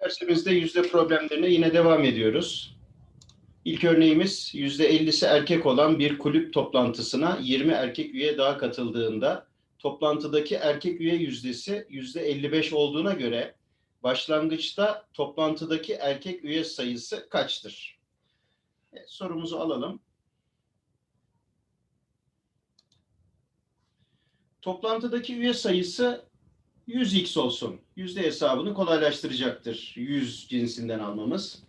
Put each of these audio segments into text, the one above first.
Dersimizde yüzde problemlerine yine devam ediyoruz. İlk örneğimiz yüzde ellisi erkek olan bir kulüp toplantısına 20 erkek üye daha katıldığında toplantıdaki erkek üye yüzdesi yüzde 55 olduğuna göre başlangıçta toplantıdaki erkek üye sayısı kaçtır? Evet, sorumuzu alalım. Toplantıdaki üye sayısı 100x olsun. Yüzde hesabını kolaylaştıracaktır. 100 cinsinden almamız.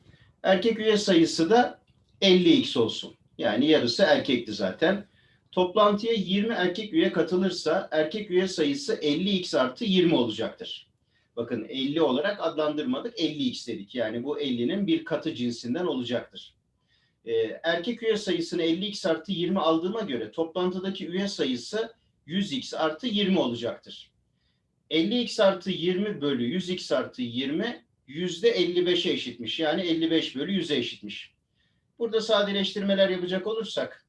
Erkek üye sayısı da 50x olsun. Yani yarısı erkekti zaten. Toplantıya 20 erkek üye katılırsa erkek üye sayısı 50x artı 20 olacaktır. Bakın 50 olarak adlandırmadık 50x dedik. Yani bu 50'nin bir katı cinsinden olacaktır. Ee, erkek üye sayısını 50x artı 20 aldığıma göre toplantıdaki üye sayısı 100x artı 20 olacaktır. 50x artı 20 bölü 100x artı 20 yüzde 55'e eşitmiş. Yani 55 bölü 100'e eşitmiş. Burada sadeleştirmeler yapacak olursak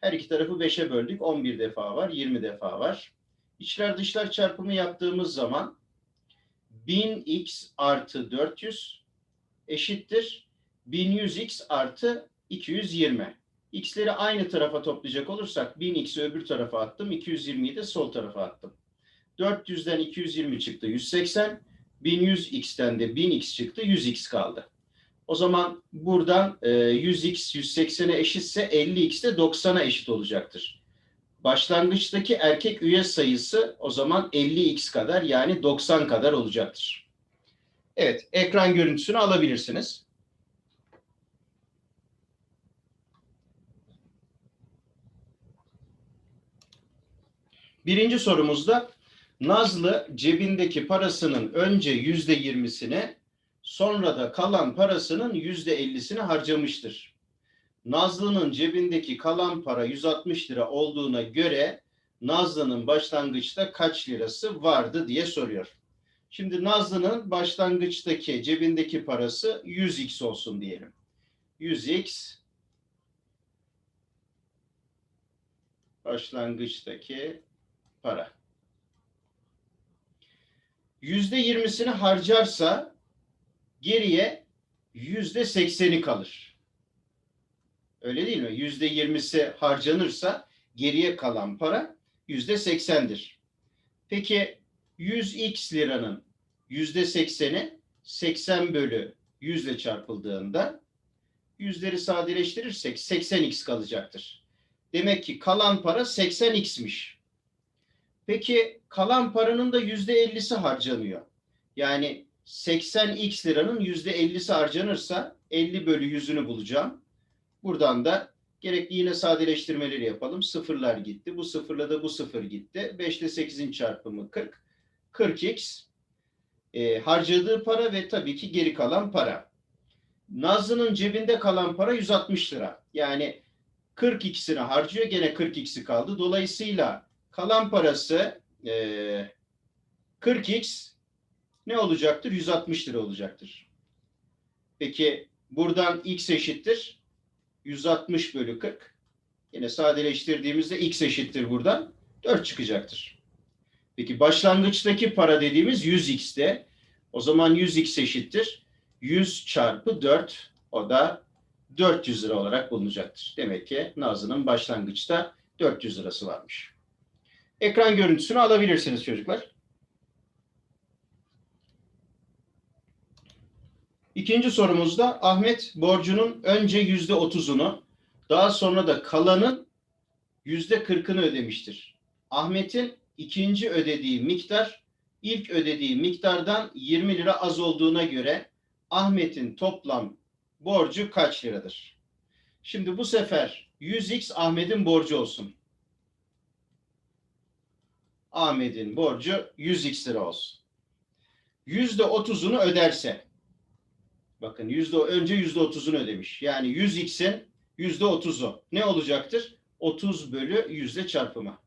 her iki tarafı 5'e böldük. 11 defa var, 20 defa var. İçler dışlar çarpımı yaptığımız zaman 1000x artı 400 eşittir 1100x artı 220. X'leri aynı tarafa toplayacak olursak 1000x'i öbür tarafa attım, 220'yi de sol tarafa attım. 400'den 220 çıktı 180. 1100x'ten de 1000x çıktı 100x kaldı. O zaman buradan e, 100x 180'e eşitse 50x de 90'a eşit olacaktır. Başlangıçtaki erkek üye sayısı o zaman 50x kadar yani 90 kadar olacaktır. Evet, ekran görüntüsünü alabilirsiniz. Birinci sorumuzda Nazlı cebindeki parasının önce yüzde yirmisini sonra da kalan parasının yüzde ellisini harcamıştır. Nazlı'nın cebindeki kalan para 160 lira olduğuna göre Nazlı'nın başlangıçta kaç lirası vardı diye soruyor. Şimdi Nazlı'nın başlangıçtaki cebindeki parası 100x olsun diyelim. 100x başlangıçtaki para. Yüzde yirmisini harcarsa geriye yüzde sekseni kalır. Öyle değil mi? Yüzde yirmisi harcanırsa geriye kalan para yüzde seksendir. Peki 100x liranın yüzde sekseni 80 bölü yüzle çarpıldığında yüzleri sadeleştirirsek 80x kalacaktır. Demek ki kalan para 80x'miş. Peki kalan paranın da yüzde ellisi harcanıyor. Yani 80x liranın yüzde ellisi harcanırsa 50 bölü yüzünü bulacağım. Buradan da gerekli yine sadeleştirmeleri yapalım. Sıfırlar gitti. Bu sıfırla da bu sıfır gitti. 5 ile 8'in çarpımı 40. 40x e, harcadığı para ve tabii ki geri kalan para. Nazlı'nın cebinde kalan para 160 lira. Yani 42'sini harcıyor. Gene 40x'i kaldı. Dolayısıyla kalan parası e, 40x ne olacaktır? 160 lira olacaktır. Peki buradan x eşittir 160 bölü 40. Yine sadeleştirdiğimizde x eşittir buradan 4 çıkacaktır. Peki başlangıçtaki para dediğimiz 100x'te. O zaman 100x eşittir 100 çarpı 4 o da 400 lira olarak bulunacaktır. Demek ki Nazlı'nın başlangıçta 400 lirası varmış. Ekran görüntüsünü alabilirsiniz çocuklar. İkinci sorumuzda Ahmet borcunun önce yüzde otuzunu daha sonra da kalanın yüzde kırkını ödemiştir. Ahmet'in ikinci ödediği miktar ilk ödediği miktardan 20 lira az olduğuna göre Ahmet'in toplam borcu kaç liradır? Şimdi bu sefer 100x Ahmet'in borcu olsun. Ahmet'in borcu 100x lira olsun. Yüzde otuzunu öderse, bakın yüzde önce yüzde otuzunu ödemiş. Yani 100x'in yüzde otuzu ne olacaktır? 30 bölü yüzde çarpımı.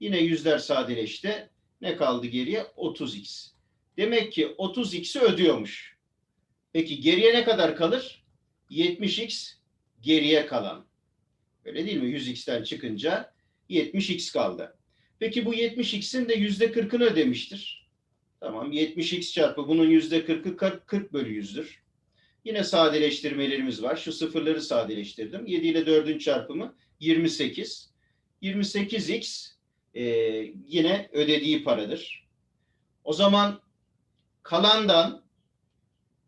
Yine yüzler sadeleşti. Ne kaldı geriye? 30x. Demek ki 30x'i ödüyormuş. Peki geriye ne kadar kalır? 70x geriye kalan. Öyle değil mi? 100x'ten çıkınca 70x kaldı. Peki bu 70x'in de yüzde 40'ını ödemiştir. Tamam. 70x çarpı bunun yüzde 40'ı 40, 40 bölü 100'dür. Yine sadeleştirmelerimiz var. Şu sıfırları sadeleştirdim. 7 ile 4'ün çarpımı 28. 28x e, yine ödediği paradır. O zaman kalandan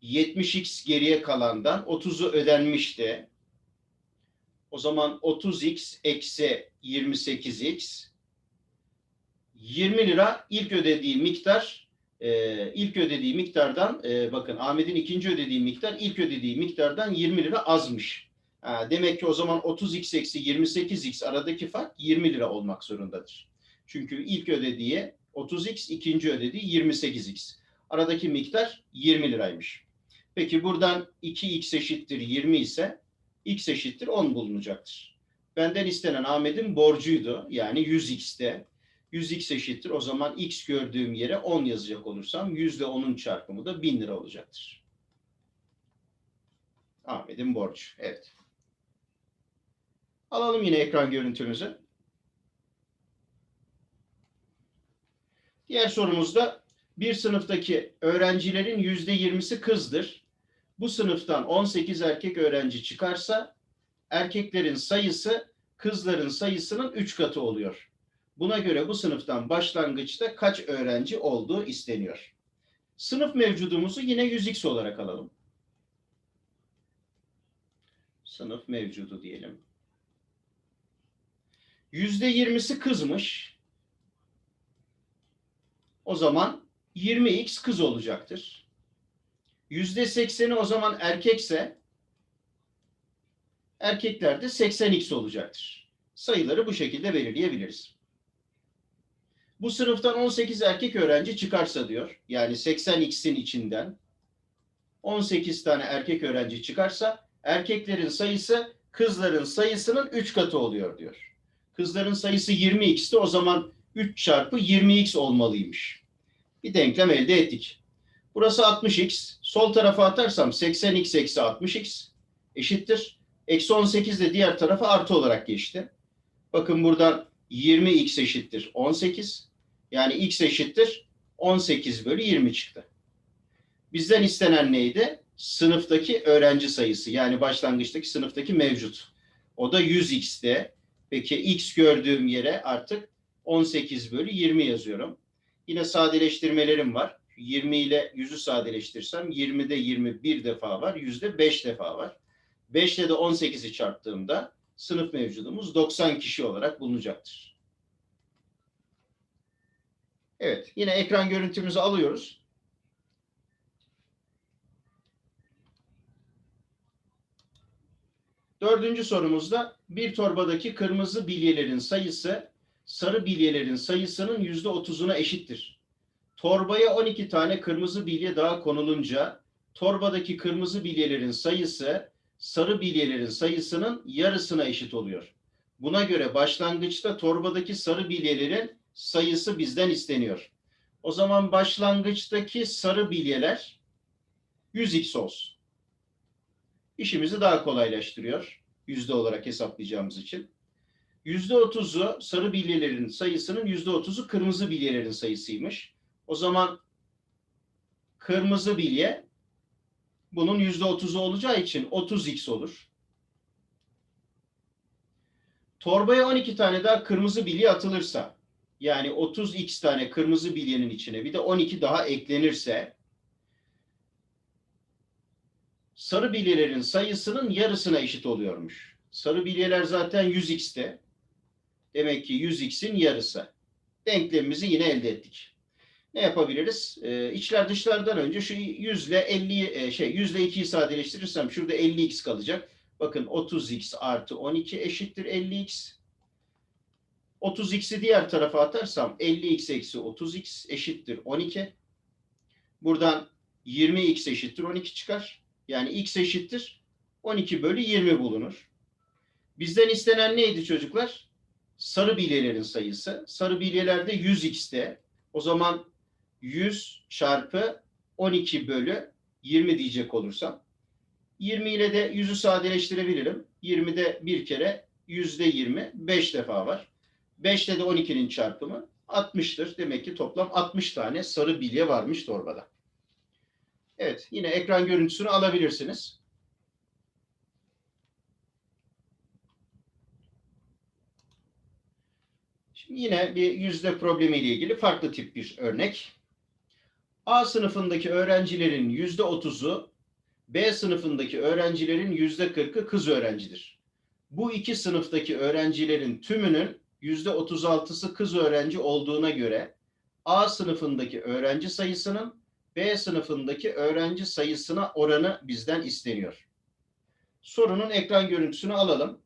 70x geriye kalandan 30'u ödenmişti. O zaman 30x eksi 28x 20 lira ilk ödediği miktar e, ilk ödediği miktardan e, bakın Ahmet'in ikinci ödediği miktar ilk ödediği miktardan 20 lira azmış. Ha, demek ki o zaman 30x eksi 28x aradaki fark 20 lira olmak zorundadır. Çünkü ilk ödediği 30x, ikinci ödediği 28x. Aradaki miktar 20 liraymış. Peki buradan 2x eşittir 20 ise x eşittir 10 bulunacaktır. Benden istenen Ahmet'in borcuydu. Yani 100x'te. 100x eşittir. O zaman x gördüğüm yere 10 yazacak olursam %10'un çarpımı da 1000 lira olacaktır. Ahmet'in borcu. Evet. Alalım yine ekran görüntümüzü. Diğer sorumuzda bir sınıftaki öğrencilerin %20'si kızdır. Bu sınıftan 18 erkek öğrenci çıkarsa erkeklerin sayısı kızların sayısının 3 katı oluyor. Buna göre bu sınıftan başlangıçta kaç öğrenci olduğu isteniyor. Sınıf mevcudumuzu yine 100x olarak alalım. Sınıf mevcudu diyelim. %20'si kızmış. O zaman 20x kız olacaktır. %80'i o zaman erkekse erkeklerde 80x olacaktır. Sayıları bu şekilde belirleyebiliriz. Bu sınıftan 18 erkek öğrenci çıkarsa diyor. Yani 80x'in içinden 18 tane erkek öğrenci çıkarsa erkeklerin sayısı kızların sayısının 3 katı oluyor diyor. Kızların sayısı 20x'ti o zaman 3 çarpı 20x olmalıymış. Bir denklem elde ettik. Burası 60x. Sol tarafa atarsam 80x eksi 60x eşittir. Eksi 18 de diğer tarafa artı olarak geçti. Bakın buradan 20x eşittir 18. Yani x eşittir 18 bölü 20 çıktı. Bizden istenen neydi? Sınıftaki öğrenci sayısı yani başlangıçtaki sınıftaki mevcut. O da 100x'te. Peki x gördüğüm yere artık 18 bölü 20 yazıyorum. Yine sadeleştirmelerim var. 20 ile 100'ü sadeleştirsem 20'de 20 bir defa var. 100'de 5 defa var. 5 ile de 18'i çarptığımda sınıf mevcudumuz 90 kişi olarak bulunacaktır. Evet, yine ekran görüntümüzü alıyoruz. Dördüncü sorumuzda bir torbadaki kırmızı bilyelerin sayısı sarı bilyelerin sayısının yüzde otuzuna eşittir. Torbaya 12 tane kırmızı bilye daha konulunca torbadaki kırmızı bilyelerin sayısı sarı bilyelerin sayısının yarısına eşit oluyor. Buna göre başlangıçta torbadaki sarı bilyelerin sayısı bizden isteniyor. O zaman başlangıçtaki sarı bilyeler 100x olsun. İşimizi daha kolaylaştırıyor. Yüzde olarak hesaplayacağımız için. Yüzde otuzu sarı bilyelerin sayısının yüzde otuzu kırmızı bilyelerin sayısıymış. O zaman kırmızı bilye bunun yüzde otuzu olacağı için 30x olur. Torbaya 12 tane daha kırmızı bilye atılırsa yani 30x tane kırmızı bilyenin içine bir de 12 daha eklenirse sarı bilyelerin sayısının yarısına eşit oluyormuş. Sarı bilyeler zaten 100x'te. Demek ki 100x'in yarısı. Denklemimizi yine elde ettik. Ne yapabiliriz? Ee, içler dışlardan önce şu 100 ile 50 şey 100 ile 2'yi sadeleştirirsem şurada 50x kalacak. Bakın 30x artı 12 eşittir 50x. 30x'i diğer tarafa atarsam 50x eksi 30x eşittir 12. Buradan 20x eşittir 12 çıkar. Yani x eşittir 12 bölü 20 bulunur. Bizden istenen neydi çocuklar? Sarı bilyelerin sayısı. Sarı bilyelerde 100x'te. O zaman 100 çarpı 12 bölü 20 diyecek olursam. 20 ile de 100'ü sadeleştirebilirim. 20'de bir kere yüzde 20 5 defa var. 5 ile de 12'nin çarpımı 60'tır. Demek ki toplam 60 tane sarı bilye varmış torbada. Evet, yine ekran görüntüsünü alabilirsiniz. Şimdi yine bir yüzde problemiyle ilgili farklı tip bir örnek. A sınıfındaki öğrencilerin yüzde otuzu, B sınıfındaki öğrencilerin yüzde kırkı kız öğrencidir. Bu iki sınıftaki öğrencilerin tümünün yüzde otuz altısı kız öğrenci olduğuna göre A sınıfındaki öğrenci sayısının B sınıfındaki öğrenci sayısına oranı bizden isteniyor. Sorunun ekran görüntüsünü alalım.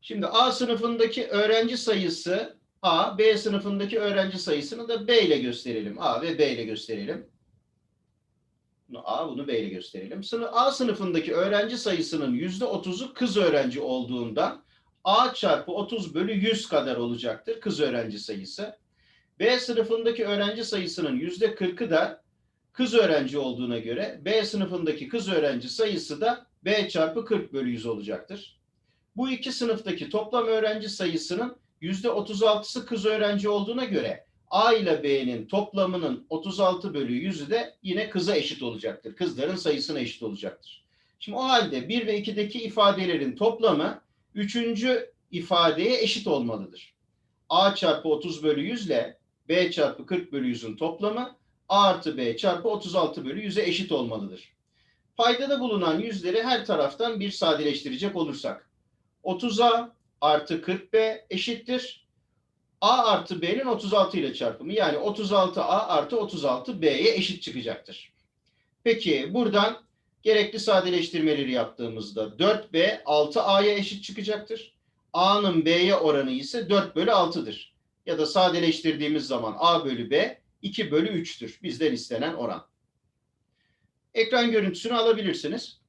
Şimdi A sınıfındaki öğrenci sayısı A, B sınıfındaki öğrenci sayısını da B ile gösterelim. A ve B ile gösterelim. Bunu A, bunu B ile gösterelim. A sınıfındaki öğrenci sayısının yüzde otuzu kız öğrenci olduğunda A çarpı 30 bölü 100 kadar olacaktır kız öğrenci sayısı. B sınıfındaki öğrenci sayısının yüzde 40'ı da kız öğrenci olduğuna göre B sınıfındaki kız öğrenci sayısı da B çarpı 40 bölü 100 olacaktır. Bu iki sınıftaki toplam öğrenci sayısının yüzde 36'sı kız öğrenci olduğuna göre A ile B'nin toplamının 36 bölü 100'ü de yine kıza eşit olacaktır. Kızların sayısına eşit olacaktır. Şimdi o halde 1 ve 2'deki ifadelerin toplamı üçüncü ifadeye eşit olmalıdır. A çarpı 30 bölü 100 ile B çarpı 40 bölü 100'ün toplamı A artı B çarpı 36 bölü 100'e eşit olmalıdır. Paydada bulunan yüzleri her taraftan bir sadeleştirecek olursak 30A artı 40B eşittir. A artı B'nin 36 ile çarpımı yani 36A artı 36B'ye eşit çıkacaktır. Peki buradan gerekli sadeleştirmeleri yaptığımızda 4B 6A'ya eşit çıkacaktır. A'nın B'ye oranı ise 4 bölü 6'dır. Ya da sadeleştirdiğimiz zaman A bölü B 2 bölü 3'tür. Bizden istenen oran. Ekran görüntüsünü alabilirsiniz.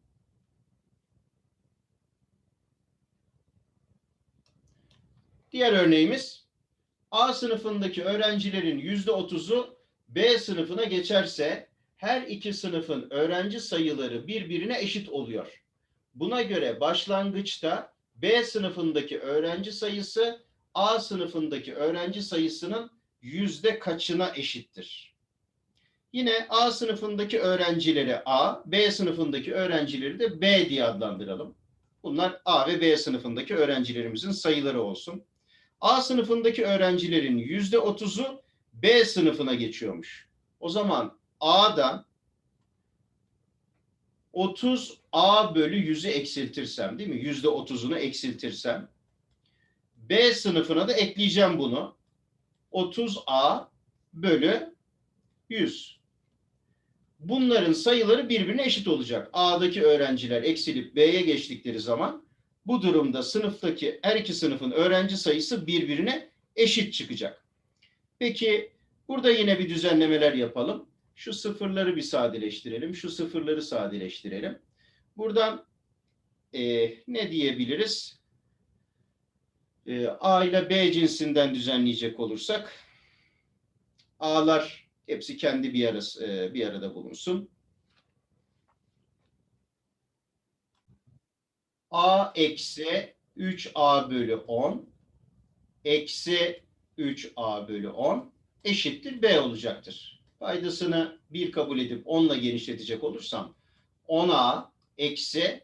Diğer örneğimiz A sınıfındaki öğrencilerin yüzde otuzu B sınıfına geçerse her iki sınıfın öğrenci sayıları birbirine eşit oluyor. Buna göre başlangıçta B sınıfındaki öğrenci sayısı A sınıfındaki öğrenci sayısının yüzde kaçına eşittir? Yine A sınıfındaki öğrencileri A, B sınıfındaki öğrencileri de B diye adlandıralım. Bunlar A ve B sınıfındaki öğrencilerimizin sayıları olsun. A sınıfındaki öğrencilerin yüzde otuzu B sınıfına geçiyormuş. O zaman A'dan 30 A bölü 100'ü eksiltirsem değil mi? Yüzde otuzunu eksiltirsem B sınıfına da ekleyeceğim bunu. 30 A bölü 100. Bunların sayıları birbirine eşit olacak. A'daki öğrenciler eksilip B'ye geçtikleri zaman bu durumda sınıftaki her iki sınıfın öğrenci sayısı birbirine eşit çıkacak. Peki burada yine bir düzenlemeler yapalım. Şu sıfırları bir sadeleştirelim. Şu sıfırları sadeleştirelim. Buradan e, ne diyebiliriz? E, A ile B cinsinden düzenleyecek olursak A'lar hepsi kendi bir, arası, e, bir arada bulunsun. A eksi 3A bölü 10 eksi 3A bölü 10 eşittir B olacaktır. Paydasını 1 kabul edip 10 ile genişletecek olursam 10A eksi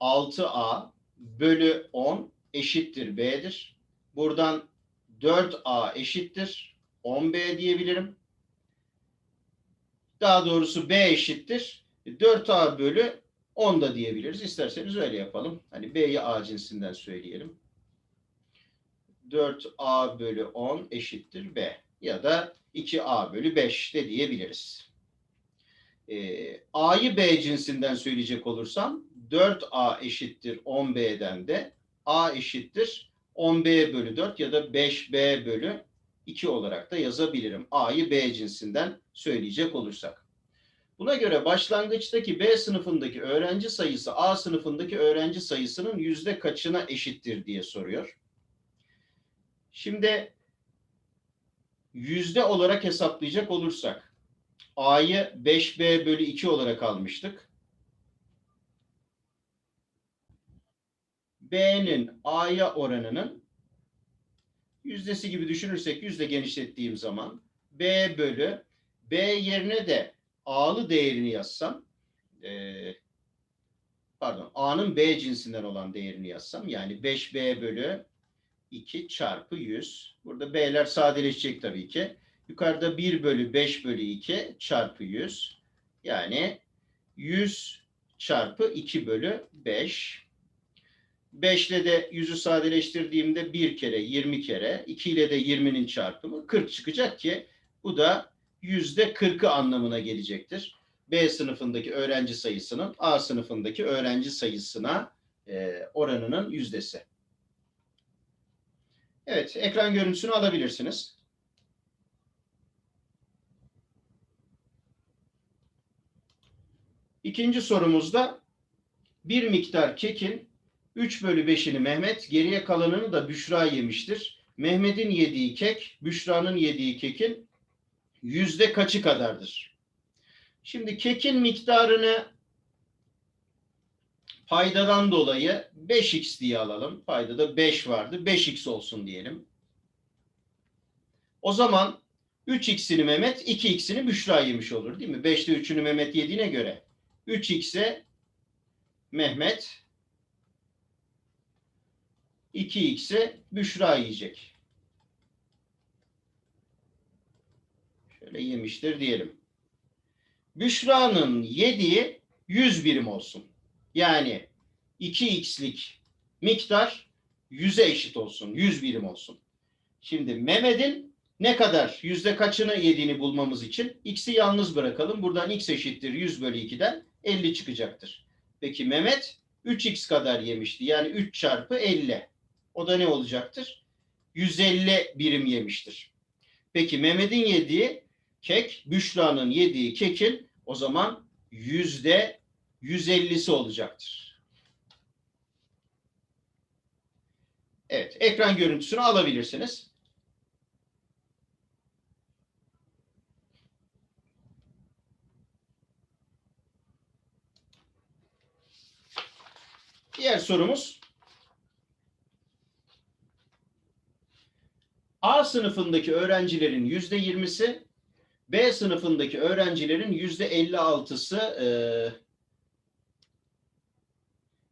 6A bölü 10 eşittir B'dir. Buradan 4A eşittir 10B diyebilirim. Daha doğrusu B eşittir 4A bölü 10 da diyebiliriz. İsterseniz öyle yapalım. Hani B'yi A cinsinden söyleyelim. 4A bölü 10 eşittir B. Ya da 2A bölü 5 de diyebiliriz. Ee, A'yı B cinsinden söyleyecek olursam 4A eşittir 10B'den de A eşittir 10B bölü 4 ya da 5B bölü 2 olarak da yazabilirim. A'yı B cinsinden söyleyecek olursak. Buna göre başlangıçtaki B sınıfındaki öğrenci sayısı A sınıfındaki öğrenci sayısının yüzde kaçına eşittir diye soruyor. Şimdi yüzde olarak hesaplayacak olursak A'yı 5B bölü 2 olarak almıştık. B'nin A'ya oranının yüzdesi gibi düşünürsek yüzde genişlettiğim zaman B bölü B yerine de A'lı değerini yazsam eee, pardon A'nın B cinsinden olan değerini yazsam yani 5B bölü 2 çarpı 100. Burada B'ler sadeleşecek tabii ki. Yukarıda 1 bölü 5 bölü 2 çarpı 100. Yani 100 çarpı 2 bölü 5. 5 ile de 100'ü sadeleştirdiğimde 1 kere 20 kere 2 ile de 20'nin çarpımı 40 çıkacak ki bu da yüzde 40'ı anlamına gelecektir. B sınıfındaki öğrenci sayısının A sınıfındaki öğrenci sayısına e, oranının yüzdesi. Evet, ekran görüntüsünü alabilirsiniz. İkinci sorumuzda bir miktar kekin 3 bölü 5'ini Mehmet, geriye kalanını da Büşra yemiştir. Mehmet'in yediği kek, Büşra'nın yediği kekin yüzde kaçı kadardır? Şimdi kekin miktarını paydadan dolayı 5x diye alalım. Paydada 5 vardı. 5x olsun diyelim. O zaman 3x'ini Mehmet, 2x'ini Büşra yemiş olur değil mi? 5'te 3'ünü Mehmet yediğine göre 3x'e Mehmet 2x'e Büşra yiyecek. Şöyle yemiştir diyelim. Büşra'nın yediği 100 birim olsun. Yani 2x'lik miktar 100'e eşit olsun. 100 birim olsun. Şimdi Mehmet'in ne kadar yüzde kaçını yediğini bulmamız için x'i yalnız bırakalım. Buradan x eşittir 100 bölü 2'den 50 çıkacaktır. Peki Mehmet 3x kadar yemişti. Yani 3 çarpı 50. O da ne olacaktır? 150 birim yemiştir. Peki Mehmet'in yediği kek, Büşra'nın yediği kekin o zaman yüzde 150'si olacaktır. Evet, ekran görüntüsünü alabilirsiniz. Diğer sorumuz A sınıfındaki öğrencilerin yüzde yirmisi, B sınıfındaki öğrencilerin yüzde elli altısı e,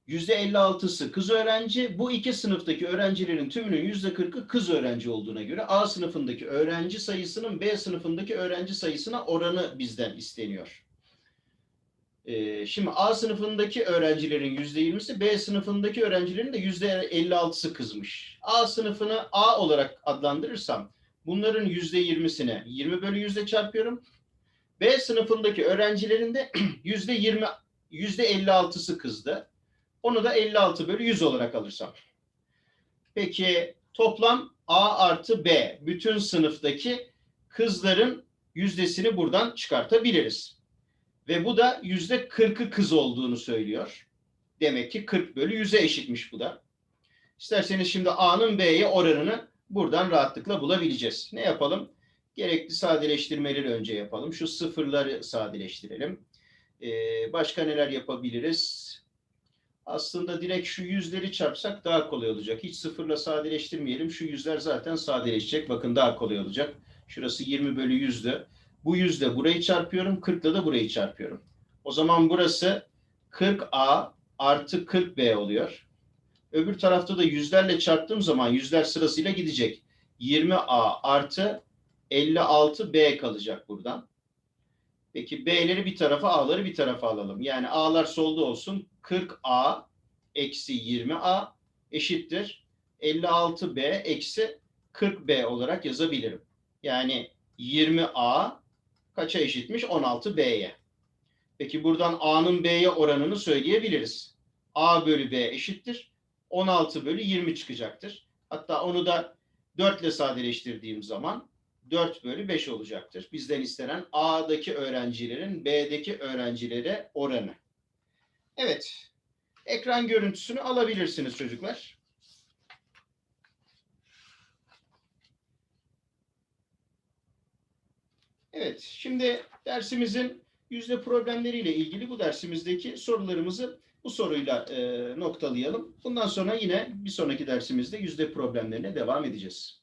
yüzde elli altısı kız öğrenci. Bu iki sınıftaki öğrencilerin tümünün yüzde kırkı kız öğrenci olduğuna göre A sınıfındaki öğrenci sayısının B sınıfındaki öğrenci sayısına oranı bizden isteniyor. Ee, şimdi A sınıfındaki öğrencilerin yüzde yirmisi, B sınıfındaki öğrencilerin de yüzde elli altısı kızmış. A sınıfını A olarak adlandırırsam bunların yüzde yirmisine 20 bölü yüzde çarpıyorum. B sınıfındaki öğrencilerin de yüzde yirmi, yüzde elli altısı kızdı. Onu da 56 bölü 100 olarak alırsam. Peki toplam A artı B bütün sınıftaki kızların yüzdesini buradan çıkartabiliriz. Ve bu da yüzde 40'ı kız olduğunu söylüyor. Demek ki 40 bölü 100'e eşitmiş bu da. İsterseniz şimdi A'nın B'ye oranını buradan rahatlıkla bulabileceğiz. Ne yapalım? Gerekli sadeleştirmeleri önce yapalım. Şu sıfırları sadeleştirelim. Ee, başka neler yapabiliriz? Aslında direkt şu yüzleri çarpsak daha kolay olacak. Hiç sıfırla sadeleştirmeyelim. Şu yüzler zaten sadeleşecek. Bakın daha kolay olacak. Şurası 20 bölü 100'dü. Bu yüzde burayı çarpıyorum. 40 ile de burayı çarpıyorum. O zaman burası 40A artı 40B oluyor. Öbür tarafta da yüzlerle çarptığım zaman yüzler sırasıyla gidecek. 20A artı 56B kalacak buradan. Peki B'leri bir tarafa, A'ları bir tarafa alalım. Yani A'lar solda olsun. 40A eksi 20A eşittir. 56B eksi 40B olarak yazabilirim. Yani 20A kaça eşitmiş? 16B'ye. Peki buradan A'nın B'ye oranını söyleyebiliriz. A bölü B eşittir. 16 bölü 20 çıkacaktır. Hatta onu da 4 ile sadeleştirdiğim zaman 4 bölü 5 olacaktır. Bizden istenen A'daki öğrencilerin B'deki öğrencilere oranı. Evet. Ekran görüntüsünü alabilirsiniz çocuklar. Evet. Şimdi dersimizin yüzde problemleriyle ilgili bu dersimizdeki sorularımızı Bu soruyla e, noktalayalım. Bundan sonra yine bir sonraki dersimizde yüzde problemlerine devam edeceğiz.